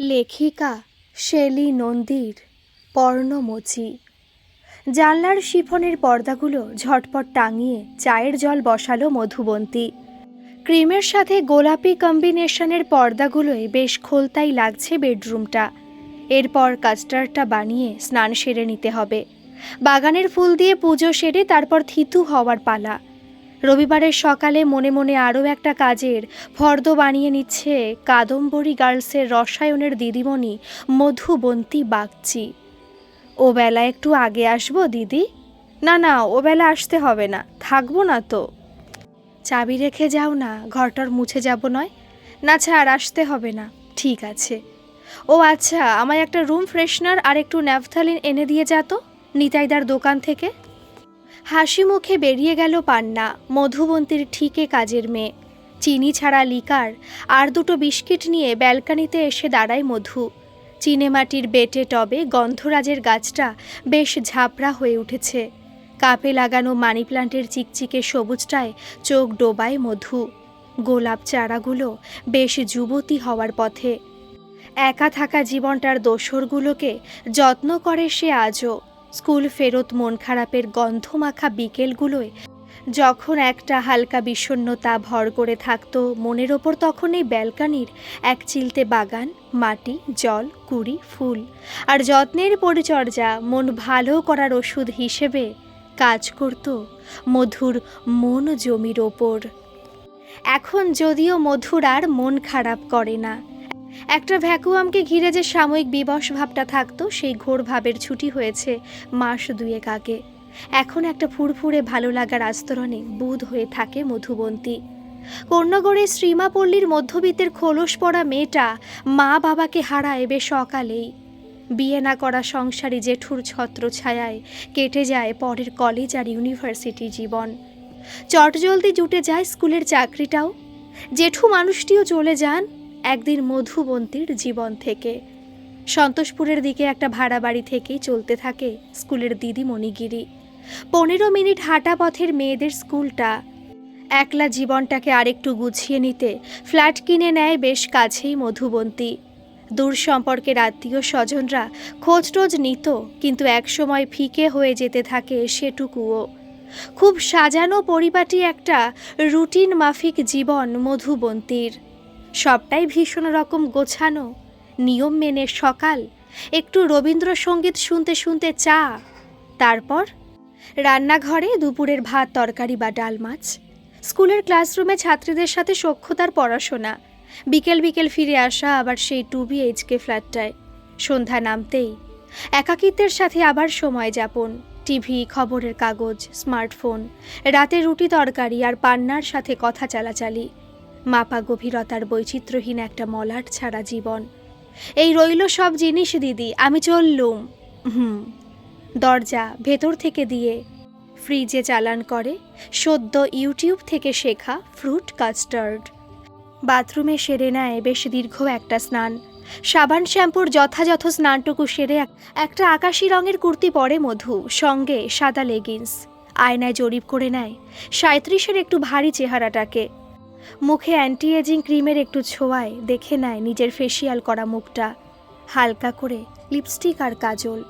লেখিকা শেলি নন্দীর পর্ণমোচি। জানলার শিফনের পর্দাগুলো ঝটপট টাঙিয়ে চায়ের জল বসালো মধুবন্তী। ক্রিমের সাথে গোলাপি কম্বিনেশনের পর্দাগুলোয় বেশ খোলতাই লাগছে বেডরুমটা। এরপর কাস্টার্ডটা বানিয়ে স্নান সেরে নিতে হবে। বাগানের ফুল দিয়ে পুজো সেরে তারপর থিতু হওয়ার পালা। রবিবারের সকালে মনে মনে আরও একটা কাজের ফর্দ বানিয়ে নিচ্ছে কাদম্বরী গার্লসের রসায়নের দিদিমণি মধুবন্তী বাগচি। ও বেলা একটু আগে আসব, দিদি? না না, ও বেলা আসতে হবে না, থাকব না তো। চাবি রেখে যাও না, ঘরটার মুছে যাব নয়। না, ছাড়, আসতে হবে না, ঠিক আছে। ও আচ্ছা আমায় একটা রুম ফ্রেশনার আর একটু ন্যাপথালিন এনে দিয়ে যা তো, নিতাইদার দোকান থেকে। হাসি মুখে বেরিয়ে গেল পান্না, মধুবন্তীর ঠিকে কাজের মেয়ে। চিনি ছাড়া লিকার, আর দুটো বিস্কিট নিয়ে ব্যালকানিতে এসে দাঁড়ায় মধু। চিনেমাটির বেটে টবে গন্ধরাজের গাছটা বেশ ঝাপড়া হয়ে উঠেছে। কাপে লাগানো মানি প্লান্টের চিকচিকে সবুজটায় চোখ ডোবায় মধু। গোলাপ চারাগুলো বেশ যুবতী হওয়ার পথে। একা থাকা জীবনটার দোসরগুলোকে যত্ন করে সে আজও। স্কুল ফেরত মন খারাপের গন্ধমাখা বিকেলগুলোয় যখন একটা হালকা বিষণ্ণতা ভর করে থাকতো মনের ওপর, তখন এই ব্যালকানির এক চিলতে বাগান, মাটি, জল, কুড়ি, ফুল আর যত্নের পরিচর্যা মন ভালো করার ওষুধ হিসেবে কাজ করত মধুর মন জমির ওপর। এখন যদিও মধুর আর মন খারাপ করে না। একটা ভ্যাকুয়ামকে ঘিরে যে সাময়িক বিবশ ভাবটা থাকতো, সেই ঘোর ভাবের ছুটি হয়েছে মাস দুয়েক আগে। এখন একটা ফুরফুরে ভালো লাগার আস্তরণে বুধ হয়ে থাকে মধুবন্তী। কর্ণগড়ে শ্রীমাপল্লীর মধ্যবিত্তের খোলস পড়া মেয়েটা মা বাবাকে হারায় বেশ সকালেই। বিয়ে না করা সংসারী জেঠুর ছত্র ছায়ায় কেটে যায় পরের কলেজ আর ইউনিভার্সিটি জীবন। চটজলদি জুটে যায় স্কুলের চাকরিটাও। জেঠু মানুষটিও চলে যান একদিন মধুবন্তীর জীবন থেকে। সন্তোষপুরের দিকে একটা ভাড়া বাড়ি থেকেই চলতে থাকে স্কুলের দিদি মণিগিরি। পনেরো মিনিট হাঁটা পথের মেয়েদের স্কুলটা। একলা জীবনটাকে আরেকটু গুছিয়ে নিতে ফ্ল্যাট কিনে নেয় বেশ কাছেই মধুবন্তী। দূর সম্পর্কের আত্মীয় স্বজনরা খোঁজটোজ নিত, কিন্তু একসময় ফিকে হয়ে যেতে থাকে সেটুকুও। খুব সাজানো পরিপাটি একটা রুটিন মাফিক জীবন মধুবন্তীর। সবটাই ভীষণ রকম গোছানো, নিয়ম মেনে সকাল, একটু রবীন্দ্রসঙ্গীত শুনতে শুনতে চা, তারপর রান্নাঘরে দুপুরের ভাত, তরকারি বা ডাল মাছ, স্কুলের ক্লাসরুমে ছাত্রীদের সাথে সক্ষতার পড়াশোনা, বিকেল বিকেল ফিরে আসা আবার সেই টু বিএইচকে ফ্ল্যাটটায়, সন্ধ্যা নামতেই, একাকিত্বের সাথে আবার সময় যাপন, টিভি, খবরের কাগজ, স্মার্টফোন, রাতে রুটি তরকারি আর পান্নার সাথে কথা চালাচালি মাপা গভীরতার বৈচিত্র্যহীন একটা মলাট ছাড়া জীবন। এই রইল সব জিনিস, দিদি, আমি চললুম। হুম। দরজা ভেতর থেকে দিয়ে ফ্রিজে চালান করে, সদ্য ইউটিউব থেকে শেখা ফ্রুট কাস্টার্ড। বাথরুমে সেরে নেয় বেশ দীর্ঘ একটা স্নান। সাবান শ্যাম্পুর যথাযথ স্নানটুকু সেরে একটা আকাশি রঙের কুর্তি পরে মধু, সঙ্গে সাদা লেগিংস। আয়নায় জরিপ করে নেয় সাঁত্রিশের একটু ভারী চেহারাটাকে। মুখে অ্যান্টি এজিং ক্রিমের একটু ছোঁয়ায়, দেখে নেয় নিজের ফেসিয়াল করা মুখটা। হালকা করে লিপস্টিক আর কাজল।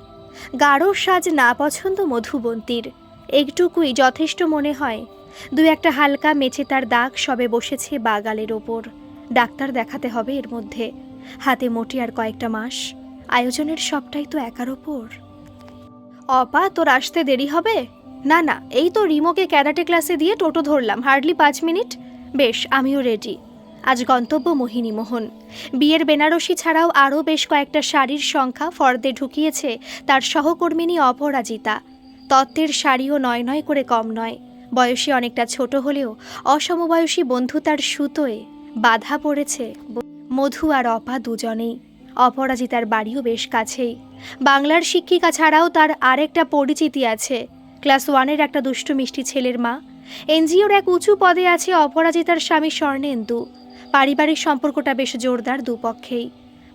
গাঢ় সাজ না পছন্দ মধুবন্তীর। একটুকুই যথেষ্ট মনে হয়। দু একটা হালকা মেচে তার দাগ সবে বসেছে বাগালের ওপর। ডাক্তার দেখাতে হবে এর মধ্যে। হাতে মোটি আর কয়েকটা মাস। আয়োজনের সবটাই তো একার ওপর। অপা, তোর আসতে দেরি হবে? না না, এই তো রিমোকে ক্যারাটে ক্লাসে দিয়ে টোটো ধরলাম, হার্ডলি পাঁচ মিনিট। বেশ, আমিও রেডি আজ গন্তব্য মোহিনী মোহন। বিয়ের বেনারসি ছাড়াও আরও বেশ কয়েকটা শাড়ির সংখ্যা ফর্দে ঢুকিয়েছে তার সহকর্মিনী অপরাজিতা। তত্ত্বের শাড়িও নয় নয় করে কম নয়। বয়সে অনেকটা ছোট হলেও অসমবয়সী বন্ধু তার সুতোয় বাধা পড়েছে মধু আর অপা দুজনেই। অপরাজিতার বাড়িও বেশ কাছেই। বাংলার শিক্ষিকা ছাড়াও তার আরেকটা পরিচিতি আছে। ক্লাস ওয়ানের একটা দুষ্টু মিষ্টি ছেলের মা এনজিওর এক উঁচু পদে আছে অপরাজিতার স্বামী স্বর্ণেন্দু। পারিবারিক সম্পর্কটা বেশ জোরদার দুপক্ষেই।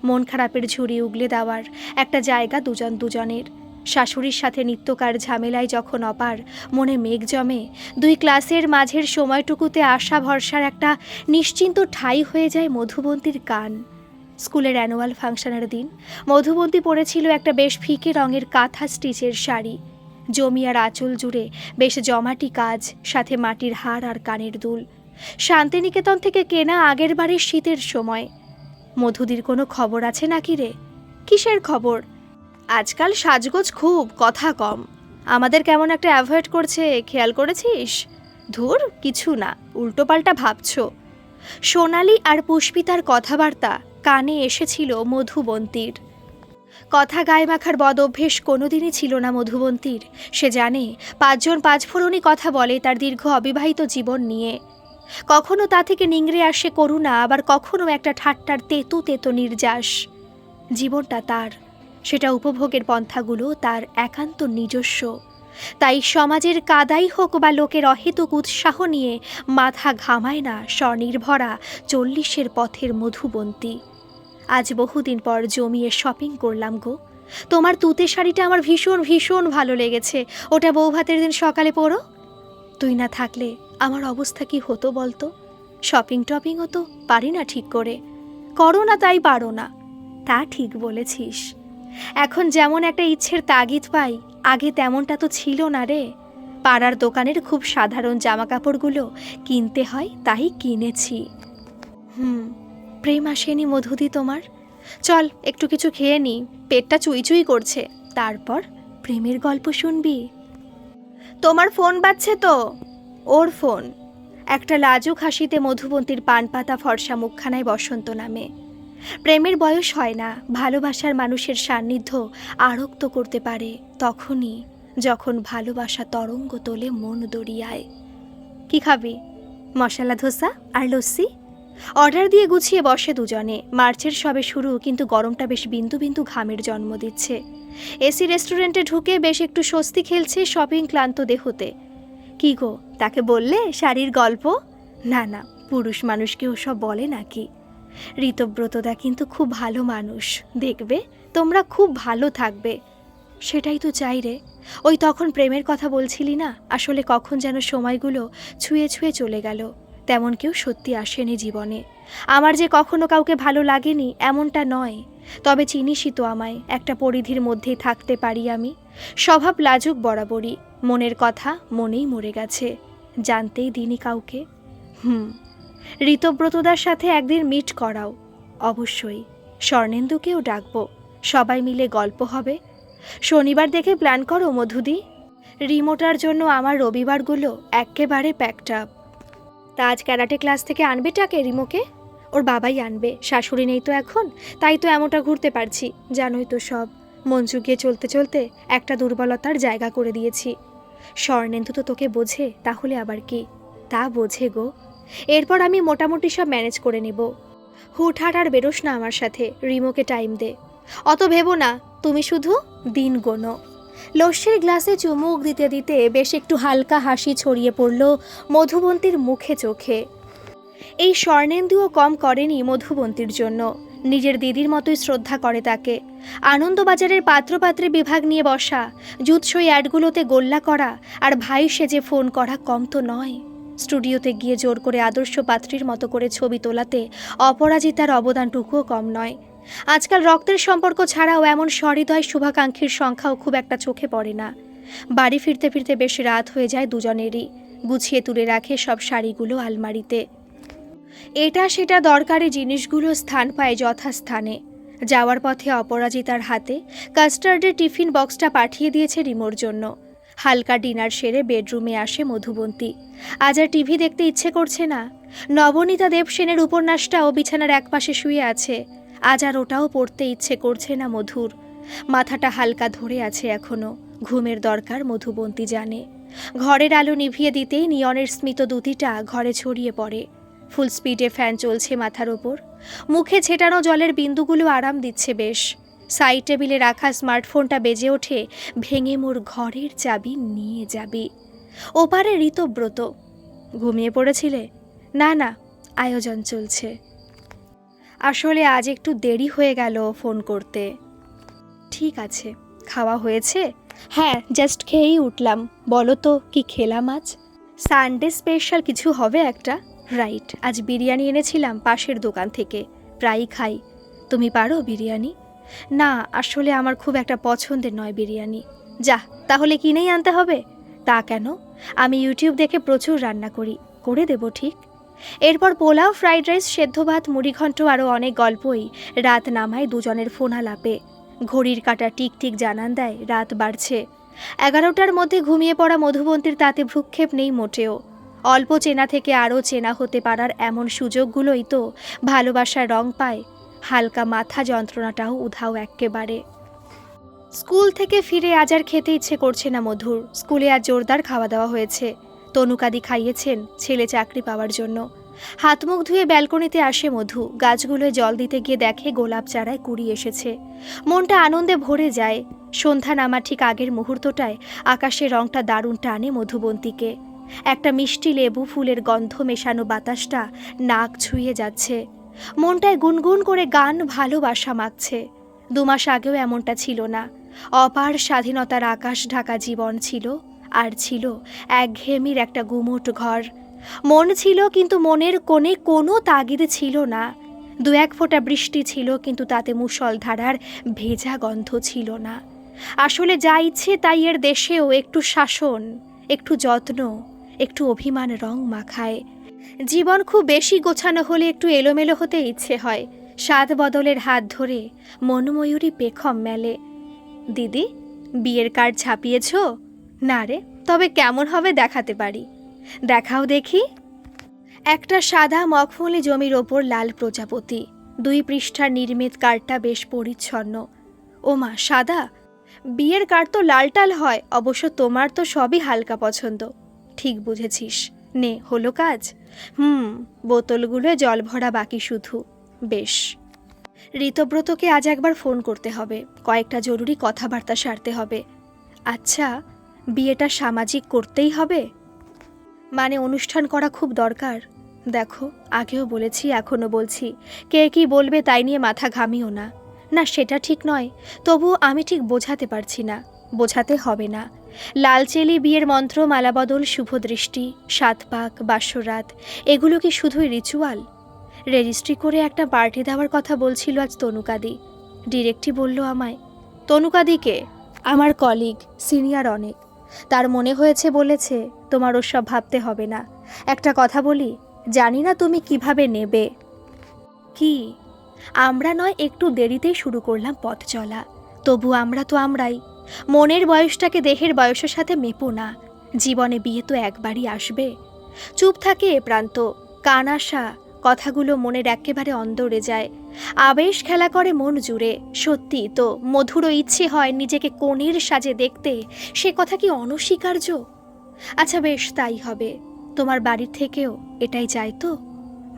মন খারাপের ঝুড়ি উগলে দেওয়ার একটা জায়গা দুজন দুজনের। শাশুড়ির সাথে নিত্যকার ঝামেলায় যখন অপার মনে মেঘ জমে, দুই ক্লাসের মাঝের সময়টুকুতে আশা ভরসার একটা নিশ্চিন্ত ঠাই হয়ে যায় মধুবন্তীর কান। স্কুলের অ্যানুয়াল ফাংশনের দিন মধুবন্তী পরেছিল একটা বেশ ফিকে রঙের কাঁথা স্টিচের শাড়ি। জমিয়ার আঁচল জুড়ে বেশ জমাটি কাজ, সাথে মাটির হার আর কানের দুল। শান্তিনিকেতন থেকে কেনা আগের বাড়ির শীতের সময়। মধুদির কোনো খবর আছে নাকি রে? কিসের খবর? আজকাল সাজগোজ খুব, কথা কম। আমাদের কেমন একটা অ্যাভয়েড করছে, খেয়াল করেছিস? ধুর, কিছু না, উল্টোপাল্টা ভাবছ। সোনালি আর পুষ্পিতার কথাবার্তা কানে এসেছিল মধুবন্তীর। কথা গায়ে মাখার বদ অভ্যেস কোনোদিনই ছিল না মধুবন্তীর। সে জানে, পাঁচজন পাঁচফোড়নই কথা বলে তার দীর্ঘ অবিবাহিত জীবন নিয়ে। কখনো তা থেকে নিংড়ে আসে করুণা, আবার কখনো একটা ঠাট্টার তেতো তেতো নির্যাস। জীবনটা তার, সেটা উপভোগের পন্থাগুলো তার একান্ত নিজস্ব। তাই সমাজের কাদাই হোক বা লোকের অহেতুক উৎসাহ নিয়ে মাথা ঘামায় না স্বনির্ভরা চল্লিশের পথের মধুবন্তী। আজ বহুদিন পর জমিয়ে শপিং করলাম গো। তোমার তুতে শাড়িটা আমার ভীষণ ভীষণ ভালো লেগেছে। ওটা বৌভাতের দিন সকালে পরো। তুই না থাকলে আমার অবস্থা কি হতো বলতো? শপিং টপিংও তো পারি না ঠিক করে। করো না তাই পারো না। তা ঠিক বলেছিস। এখন যেমন একটা ইচ্ছের তাগিদ পাই, আগে তেমনটা তো ছিল না রে। পাড়ার দোকানের খুব সাধারণ জামা কাপড়গুলো কিনতে হয়, তাই কিনেছি। হুম। প্রেম আসেনি মধুদি তোমার? চল, একটু কিছু খেয়ে নি। পেটটা চুই চুই করছে। তারপর প্রেমের গল্প শুনবি। তোমার ফোন বাজছে তো? ওর ফোন। একটা লাজুক হাসিতে মধুবন্তীর পান পাতা ফর্সা মুখখানায় বসন্ত নামে। প্রেমের বয়স হয় না, ভালোবাসার মানুষের সান্নিধ্য আরক্ত করতে পারে তখনই, যখন ভালোবাসা তরঙ্গ তোলে মন দড়িয়ায়। কি খাবি? মশলা ধোসা আর লস্যি? অর্ডার দিয়ে গুছিয়ে বসে দুজনে। মার্চের সবে শুরু, কিন্তু গরমটা বেশ বিন্দু বিন্দু ঘামের জন্ম দিচ্ছে। এসি রেস্টুরেন্টে ঢুকে বেশ একটু স্বস্তি খেলছে শপিং ক্লান্ত দেহতে। কি গো, তাকে বললে শাড়ির গল্প? না না, পুরুষ মানুষকে ওসব বলে নাকি। ঋতব্রতদা কিন্তু খুব ভালো মানুষ। দেখবে, তোমরা খুব ভালো থাকবে। সেটাই তো চাই রে। ওই তখন প্রেমের কথা বলছিলি না? আসলে কখন যেন সময়গুলো ছুঁয়ে ছুঁয়ে চলে গেল। তেমন কেউ সত্যি আসেনি জীবনে। আমার যে কখনো কাউকে ভালো লাগেনি, এমনটা নয়। তবে চিনিসই তো আমায়, একটা পরিধির মধ্যেই থাকতে পারি আমি। স্বভাব লাজুক বরাবরই, মনের কথা মনেই মরে গেছে। জানতেই দিনি কাউকে। হুম, ঋতব্রতদার সাথে একদিন মিট করাও। অবশ্যই, স্বর্ণেন্দুকেও ডাকবো। সবাই মিলে গল্প হবে। শনিবার দেখে প্ল্যান করো, মধুদি। রিমোটার জন্য আমার রবিবারগুলো একেবারে প্যাকড আপ তা আজ ক্যারাটে ক্লাস থেকে আনবে টাকে রিমোকে? ওর বাবাই আনবে, শাশুড়ি নেই তো এখন, তাই তো এমনটা ঘুরতে পারছি, জানোই তো সব। মন গিয়ে চলতে চলতে একটা দুর্বলতার জায়গা করে দিয়েছি। স্বর্ণেন্দু তো তোকে বোঝে, তাহলে আবার কি? তা বোঝে গো। এরপর আমি মোটামুটি সব ম্যানেজ করে নেব। হুটহাট আর বেরোস না আমার সাথে, রিমোকে টাইম দে। অত ভেবো না, তুমি শুধু দিন গোনো লস্যের গ্লাসে চুমুক দিতে দিতে বেশ একটু হালকা হাসি ছড়িয়ে পড়ল মধুবন্তীর মুখে চোখে। এই স্বর্ণেন্দুও কম করেনি মধুবন্তীর জন্য। নিজের দিদির মতোই শ্রদ্ধা করে তাকে। আনন্দবাজারের পাত্রপাত্রে বিভাগ নিয়ে বসা, জুৎসই অ্যাডগুলোতে গোল্লা করা আর ভাই সেজে ফোন করা কম তো নয়। স্টুডিওতে গিয়ে জোর করে আদর্শ পাত্রীর মতো করে ছবি তোলাতে অপরাজিতার অবদানটুকুও কম নয়। আজকাল রক্তের সম্পর্ক ছাড়াও এমন সহৃদয় শুভাকাঙ্ক্ষীর সংখ্যাও খুব একটা চোখে পড়ে না। বাড়ি ফিরতে ফিরতে বেশ রাত হয়ে যায় দুজনেরই। গুছিয়ে তুলে রাখে সব শাড়িগুলো আলমারিতে। এটা সেটা দরকারি জিনিসগুলো স্থান পায় যথাস্থানে। যাওয়ার পথে অপরাজিতার হাতে কাস্টার্ডের টিফিন বক্সটা পাঠিয়ে দিয়েছে রিমোর জন্য। হালকা ডিনার সেরে বেডরুমে আসে মধুবন্তী। আজ আর টিভি দেখতে ইচ্ছে করছে না। নবনীতা দেবসেনের উপন্যাসটাও বিছানার একপাশে শুয়ে আছে। আজ আর ওটাও পড়তে ইচ্ছে করছে না মধুর। মাথাটা হালকা ধরে আছে এখনও। ঘুমের দরকার, মধুবন্তী জানে। ঘরের আলো নিভিয়ে দিতেই নিয়নের স্মিত দুতিটা ঘরে ছড়িয়ে পড়ে। ফুল স্পিডে ফ্যান চলছে মাথার ওপর। মুখে ছেটানো জলের বিন্দুগুলো আরাম দিচ্ছে বেশ। সাইড টেবিলে রাখা স্মার্টফোনটা বেজে ওঠে, ভেঙে মোর ঘরের চাবি নিয়ে যাবি। ওপারে ঋতব্রত। ঘুমিয়ে পড়েছিলে? না না, আয়োজন চলছে। আসলে আজ একটু দেরি হয়ে গেল ফোন করতে। ঠিক আছে, খাওয়া হয়েছে? হ্যাঁ জাস্ট খেয়েই উঠলাম। বলো তো, কি খেলাম আজ? সানডে স্পেশাল কিছু হবে একটা? রাইট আজ বিরিয়ানি এনেছিলাম পাশের দোকান থেকে, প্রায়ই খাই। তুমি পারো বিরিয়ানি? না, আসলে আমার খুব একটা পছন্দের নয় বিরিয়ানি। যা, তাহলে কিনেই আনতে হবে? তা কেন? আমি ইউটিউব দেখে প্রচুর রান্না করি, করে দেব ঠিক? এরপর পোলাও, ফ্রাইড রাইস, সেদ্ধ ভাত মুড়িঘণ্ট আরও অনেক গল্পই রাত নামায় দুজনের ফোন আলাপে। ঘড়ির কাটা টিক টিক জানান দেয়, রাত বাড়ছে। এগারোটার মধ্যে ঘুমিয়ে পড়া মধুবন্তীর তাতে ভ্রুক্ষেপ নেই মোটেও। অল্প চেনা থেকে আরও চেনা হতে পারার এমন সুযোগগুলোই তো ভালোবাসার রং পায়। হালকা মাথা যন্ত্রণাটাও উধাও এক্কেবারে। স্কুল থেকে ফিরে আজ আর খেতে ইচ্ছে করছে না মধুর। স্কুলে আজ জোরদার খাওয়া দাওয়া হয়েছে। তনুকাদি খাইয়েছেন ছেলে চাকরি পাওয়ার জন্য। হাত মুখ ধুয়ে ব্যালকনিতে আসে মধু। গাছগুলোয় জল দিতে গিয়ে দেখে গোলাপ চারায় কুড়ি এসেছে। মনটা আনন্দে ভরে যায়। সন্ধ্যা নামা ঠিক আগের মুহূর্তটায় আকাশের রংটা দারুণ টানে মধুবন্তীকে। একটা মিষ্টি লেবু ফুলের গন্ধ মেশানো বাতাসটা নাক ছুঁয়ে যাচ্ছে। মনটায় গুনগুন করে গান ভালোবাসা মাগছে দুমাস আগেও এমনটা ছিল না। অপার স্বাধীনতার আকাশ ঢাকা জীবন ছিল আর ছিল একঘেয়েমির একটা গুমোট ঘর। মন ছিল কিন্তু মনের কোণে কোনো তাগিদ ছিল না। দু এক ফোঁটা বৃষ্টি ছিল কিন্তু তাতে মুষলধারার ভেজা গন্ধ ছিল না। আসলে যা ইচ্ছে তাই এর দেশেও একটু শাসন, একটু যত্ন, একটু অভিমান রং মাখায়। জীবন খুব বেশি গোছানো হলে একটু এলোমেলো হতে ইচ্ছে হয়। স্বাদ বদলের হাত ধরে মনময়ূরী পেখম মেলে। দিদি, বিয়ের কার্ড ছাপিয়েছ? না রে, তবে কেমন হবে দেখাতে পারি। দেখাও দেখি। একটা সাদা মখমলি জমির ওপর লাল প্রজাপতি, দুই পৃষ্ঠার নির্মিত কার্ডটা বেশ পরিচ্ছন্ন। ওমা, সাদা? বিয়ের কার্ড তো লাল টাল হয়, অবশ্য তোমার তো সবই হালকা পছন্দ। ঠিক বুঝেছিস। নে, হলো কাজ। হুম, বোতলগুলো জল ভরা বাকি শুধু। বেশ। ঋতব্রতকে আজ একবার ফোন করতে হবে। কয়েকটা জরুরি কথাবার্তা সারতে হবে। আচ্ছা বিয়েটা সামাজিক করতেই হবে? মানে অনুষ্ঠান করা খুব দরকার। দেখো, আগেও বলেছি, এখনও বলছি। কে কি বলবে তাই নিয়ে মাথা ঘামিও না। না, সেটা ঠিক নয়। তবু আমি ঠিক বোঝাতে পারছি না। বোঝাতে হবে না। লালচেলি বিয়ের মন্ত্র, মালাবদল, শুভ দৃষ্টি, সাত পাক বাস্যরাত এগুলো কি শুধুই রিচুয়াল রেজিস্ট্রি করে একটা পার্টি দেওয়ার কথা বলছিল আজ তনুকাদি। ডিরেক্টই বলল আমায়। তনুকাদিকে? আমার কলিগ সিনিয়র অনেক। তার মনে হয়েছে বলেছে, তোমার ওসব ভাবতে হবে না। একটা কথা বলি, জানি না তুমি কীভাবে নেবে। কি? আমরা নয়, একটু দেরিতেই শুরু করলাম পথ চলা। তবু আমরা তো আমরাই। মনের বয়সটাকে দেহের বয়সের সাথে মেপো না। জীবনে বিয়ে তো একবারই আসবে। চুপ থাকে এ প্রান্ত। কান আসা কথাগুলো মনের একেবারে অন্দরে যায়। আবেশ খেলা করে মন জুড়ে। সত্যি তো মধুরও ইচ্ছে হয় নিজেকে কনির সাজে দেখতে। সে কথা কি অনস্বীকার্য? আচ্ছা বেশ, তাই হবে। তোমার বাড়ির থেকেও এটাই চাই তো?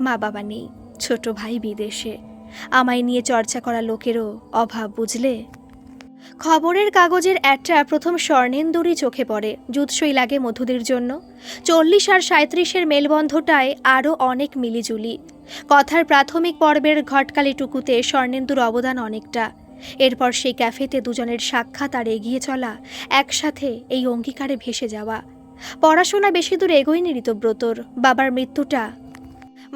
মা বাবা নেই, ছোট ভাই বিদেশে। আমায় নিয়ে চর্চা করা লোকেরও অভাব বুঝলে? খবরের কাগজের অ্যাডটা প্রথম স্বর্ণেন্দুরই চোখে পড়ে। জুৎসই লাগে মধুদের জন্য। চল্লিশ আর সাঁত্রিশের মেলবন্ধটায় আরও অনেক মিলিজুলি। কথার প্রাথমিক পর্বের ঘটকালিটুকুতে স্বর্ণেন্দুর অবদান অনেকটা। এরপর সেই ক্যাফেতে দুজনের সাক্ষাৎ আর এগিয়ে চলা, একসাথে এই অঙ্গীকারে ভেসে যাওয়া। পড়াশোনা বেশি দূর এগোয়নি ঋতব্রতর। বাবার মৃত্যুটা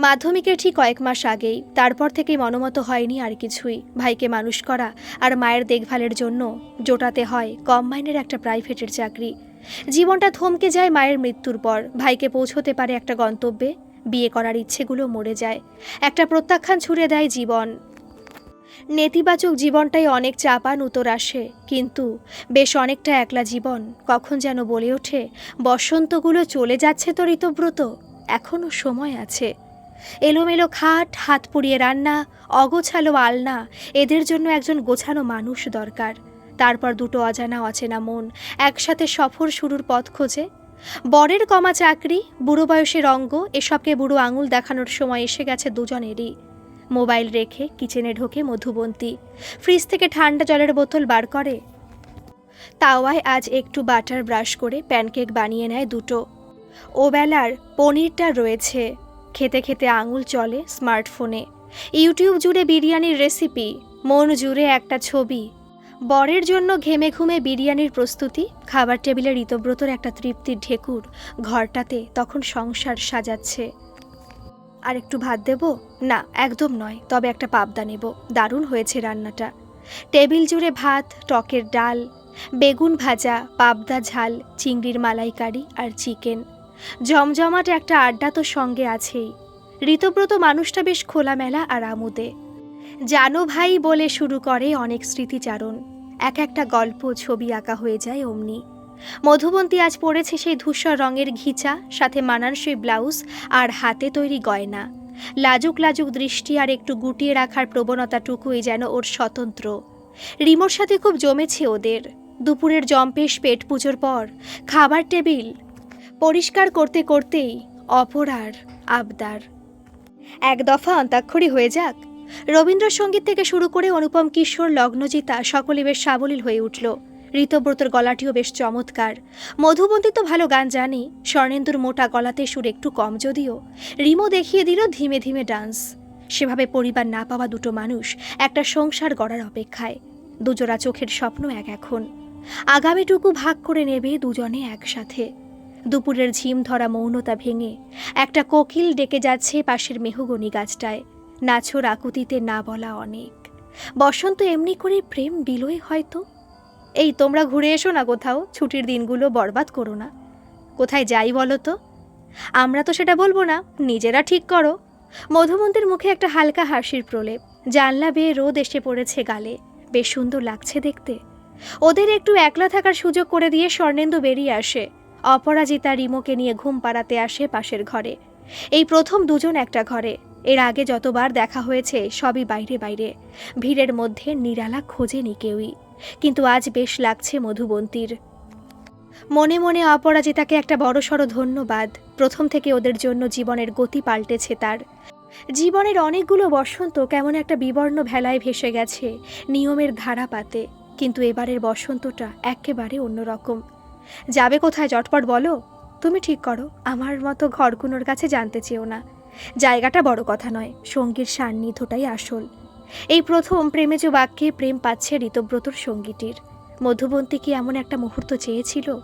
মাধ্যমিকের ঠিক কয়েক মাস আগেই। তারপর থেকেই মনোমত হয়নি আর কিছুই। ভাইকে মানুষ করা আর মায়ের দেখভালের জন্য জোটাতে হয় কম মাইনের একটা প্রাইভেটের চাকরি। জীবনটা থমকে যায় মায়ের মৃত্যুর পর। ভাইকে পৌঁছতে পারে একটা গন্তব্যে। বিয়ে করার ইচ্ছেগুলো মরে যায়। একটা প্রত্যাখ্যান ছুড়ে দেয় জীবন। নেতিবাচক জীবনটাই অনেক চাপান উত্তর আসে। কিন্তু বেশ অনেকটা একলা জীবন। কখন যেন বলে ওঠে, বসন্তগুলো চলে যাচ্ছে তো ঋতব্রত। এখনও সময় আছে। এলোমেলো খাট, হাত পুড়িয়ে রান্না, অগোছালো আলনা, এদের জন্য একজন গোছানো মানুষ দরকার। তারপর দুটো অজানা অচেনা মন, একসাথে সফর শুরুর পথ খোঁজে। বরের কমা চাকরি, বুড়ো বয়সের অঙ্গ, এসবকে বুড়ো আঙুল দেখানোর সময় এসে গেছে দুজনেরই। মোবাইল রেখে কিচেনে ঢোকে মধুবন্তী, ফ্রিজ থেকে ঠান্ডা জলের বোতল বার করে। তাওয়ায় আজ একটু বাটার ব্রাশ করে প্যানকেক বানিয়ে নেয় দুটো। ওবেলার পনিরটা রয়েছে। খেতে খেতে আঙুল চলে স্মার্টফোনে। ইউটিউব জুড়ে বিরিয়ানির রেসিপি, মন জুড়ে একটা ছবি। বরের জন্য ঘেমে ঘুমে বিরিয়ানির প্রস্তুতি, খাবার টেবিলে ঋতব্রতর একটা তৃপ্তির ঢেকুর ঘরটাতে তখন সংসার সাজাচ্ছে। আর একটু ভাত দেব? না, একদম নয়, তবে একটা পাবদা নেব। দারুণ হয়েছে রান্নাটা। টেবিল জুড়ে ভাত, টকের ডাল, বেগুন ভাজা, পাবদা ঝাল, চিংড়ির মালাইকারি আর চিকেন। জমজমাট একটা আড্ডা তো সঙ্গে আছেই। ঋতব্রত মানুষটা বেশ খোলামেলা আর আমুদে। জানো ভাই বলে শুরু করে অনেক স্মৃতিচারণ। এক একটা গল্প, ছবি আঁকা হয়ে যায় অমনি। মধুবন্তী আজ পড়েছে সেই ধূসর রঙের ঘিচা, সাথে মানানসই ব্লাউজ আর হাতে তৈরি গয়না। লাজুক লাজুক দৃষ্টি আর একটু গুটিয়ে রাখার প্রবণতাটুকুই যেন ওর স্বতন্ত্র। রিমোর সাথে খুব জমেছে ওদের। দুপুরের জম্পেশ, পেট পুজোর পর, খাবার টেবিল পরিষ্কার করতে করতেই অপরার আবদার। এক দফা অন্তাক্ষরী হয়ে যাক। রবীন্দ্রসঙ্গীত থেকে শুরু করে অনুপম কিশোর, লগ্নজিতা সকলে বেশ সাবলীল হয়ে উঠল। ঋতব্রতর গলাটিও বেশ চমৎকার। মধুবন্তী তো ভালো গান জানি, স্বর্ণেন্দুর মোটা গলাতে সুর একটু কম যদিও, রিমো দেখিয়ে দিল ধীমে ধীমে ডান্স। সেভাবে পরিবার না পাওয়া দুটো মানুষ একটা সংসার গড়ার অপেক্ষায়। দুজোড়া চোখের স্বপ্ন এক এখন। আগামীটুকু ভাগ করে নেবে দুজনে একসাথে। দুপুরের ঝিম ধরা মৌনতা ভেঙে একটা কোকিল ডেকে যাচ্ছে পাশের মেহগনি গাছটায়। নাছোর আকুতিতে না বলা অনেক। বসন্ত এমনি করে প্রেম বিলোয় হয়তো? এই তোমরা ঘুরে এসো না কোথাও, ছুটির দিনগুলো বরবাদ করো না। কোথায় যাই বলো তো? আমরা তো সেটা বলব না, নিজেরা ঠিক করো। মধুমন্তের মুখে একটা হালকা হাসির প্রলেপ। জানলা বেয়ে রোদ এসে পড়েছে গালে। বেশ সুন্দর লাগছে দেখতে। ওদের একটু একলা থাকার সুযোগ করে দিয়ে স্বর্ণেন্দু বেরিয়ে আসে। অপরাজিতা রিমোকে নিয়ে ঘুম পাড়াতে আসে পাশের ঘরে। এই প্রথম দুজন একটা ঘরে। এর আগে যতবার দেখা হয়েছে, সবই বাইরে বাইরে। ভিড়ের মধ্যে নিরালা খোঁজেনি কেউই। কিন্তু আজ বেশ লাগছে মধুবন্তীর। মনে মনে অপরাজিতাকে একটা বড়সড় ধন্যবাদ। প্রথম থেকে ওদের জন্য জীবনের গতি পাল্টেছে তার। জীবনের অনেকগুলো বসন্ত কেমন একটা বিবর্ণ ভেলায় ভেসে গেছে, নিয়মের ধারা পাতে। কিন্তু এবারের বসন্তটা একেবারে অন্যরকম। যাবে কোথায় চটপট বলো? তুমি ঠিক করো, আমার মতো ঘরকুনোর কাছে জানতে চেও না। জায়গাটা বড় কথা নয়, সঙ্গীর সান্নিধ্যটাই আসল। এই প্রথম প্রেমেজ বাক্যে প্রেম পাচ্ছে ঋতব্রতর সঙ্গীটির। মধুবন্তী কি এমন একটা মুহূর্ত চেয়েছিল?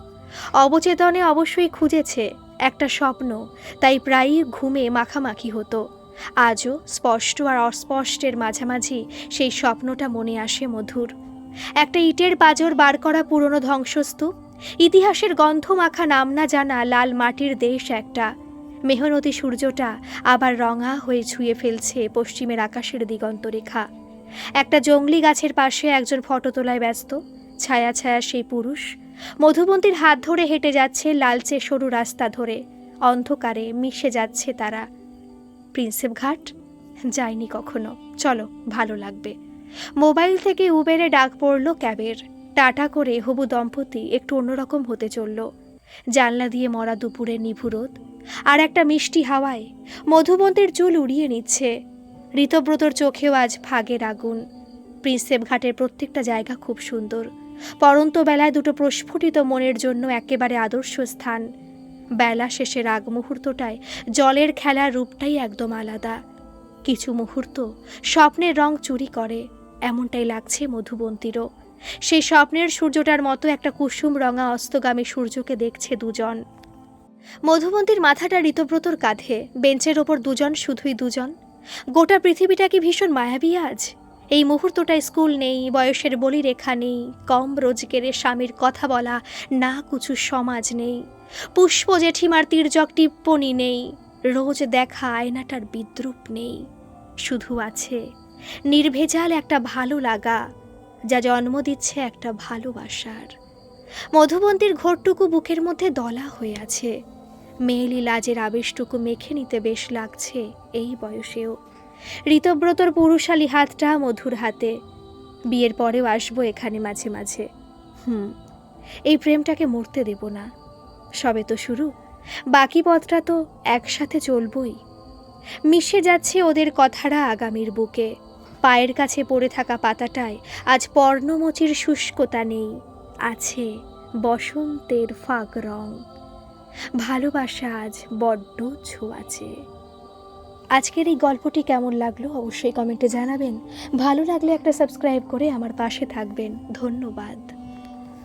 অবচেতনে অবশ্যই খুঁজেছে, একটা স্বপ্ন, তাই প্রায়ই ঘুমে মাখামাখি হতো। আজও স্পষ্ট আর অস্পষ্টের মাঝামাঝি সেই স্বপ্নটা মনে আসে মধুর। একটা ইটের পাজর বার করা পুরনো ধ্বংসস্তূপ ইতিহাসের গন্ধ মাখা নাম না জানা লাল মাটির দেশ একটা। মেহনতি সূর্যটা আবার রঙা হয়ে ছুঁয়ে ফেলছে পশ্চিমের আকাশের দিগন্তরেখা। একটা জংলি গাছের পাশে একজন ফটো তোলায় ব্যস্ত, ছায়া ছায়া সেই পুরুষ। মধুবন্তীর হাত ধরে হেঁটে যাচ্ছে লালচে সরু রাস্তা ধরে, অন্ধকারে মিশে যাচ্ছে তারা। প্রিন্সেপ ঘাট? যায়নি কখনো। চলো, ভালো লাগবে। মোবাইল থেকে উবেরে ডাক পড়ল ক্যাবের। টাটা করে হবু দম্পতি একটু অন্যরকম হতে চলল। জানলা দিয়ে মরা দুপুরে নিভুরোদ আর একটা মিষ্টি হাওয়ায় মধুবন্তের চুল উড়িয়ে নিচ্ছে। ঋতব্রতর চোখেও আজ ভাগের আগুন। প্রিন্সেপ ঘাটের প্রত্যেকটা জায়গা খুব সুন্দর। পরন্ত বেলায় দুটো প্রস্ফুটিত মনের জন্য একেবারে আদর্শ স্থান। বেলা শেষের আগ মুহূর্তটায় জলের খেলার রূপটাই একদম আলাদা। কিছু মুহূর্ত স্বপ্নের রং চুরি করে, এমনটাই লাগছে মধুবন্তীরও। সেই স্বপ্নের সূর্যটার মতো একটা কুসুম রঙা অস্তগামী সূর্যকে দেখছে দুজন। মধুবন্তীর মাথাটা ঋতব্রতর কাঁধে, বেঞ্চের ওপর দুজন, শুধুই দুজন। গোটা পৃথিবীটা কি ভীষণ মায়াবী আজ? এই মুহূর্তটায় স্কুল নেই, বয়সের বলি রেখা নেই, কম রোজগেরে স্বামীর কথা বলা, না কুচু সমাজ নেই। পুষ্প জেঠিমার তির্যক টিপ্পনি নেই, রোজ দেখা আয়নাটার বিদ্রুপ নেই। শুধু আছে, নির্ভেজাল একটা ভালো লাগা যা জন্ম দিচ্ছে একটা ভালোবাসার। মধুবন্তীর ঘরটুকু বুকের মধ্যে দলা হয়ে আছে। মেয়েলি লাজের আবেশটুকু মেখে নিতে বেশ লাগছে এই বয়সেও। ঋতব্রতর পুরুষালী হাতটা মধুর হাতে। বিয়ের পরেও আসব এখানে মাঝে মাঝে। হুম, এই প্রেমটাকে মরতে দেব না। সবে তো শুরু। বাকি পথটা তো একসাথে চলবই। মিশে যাচ্ছে ওদের কথাটা আগামীর বুকে। পায়ের কাছে পড়ে থাকা পাতাটায় আজ পর্ণমোচির শুষ্কতা নেই, আছে বসন্তের ফাঁক রং। ভালোবাসা আজ বড্ড ছোঁয়াছে আজকের এই গল্পটি কেমন লাগল অবশ্যই কমেন্টে জানাবেন। ভালো লাগলে একটা সাবস্ক্রাইব করে আমার পাশে থাকবেন। ধন্যবাদ।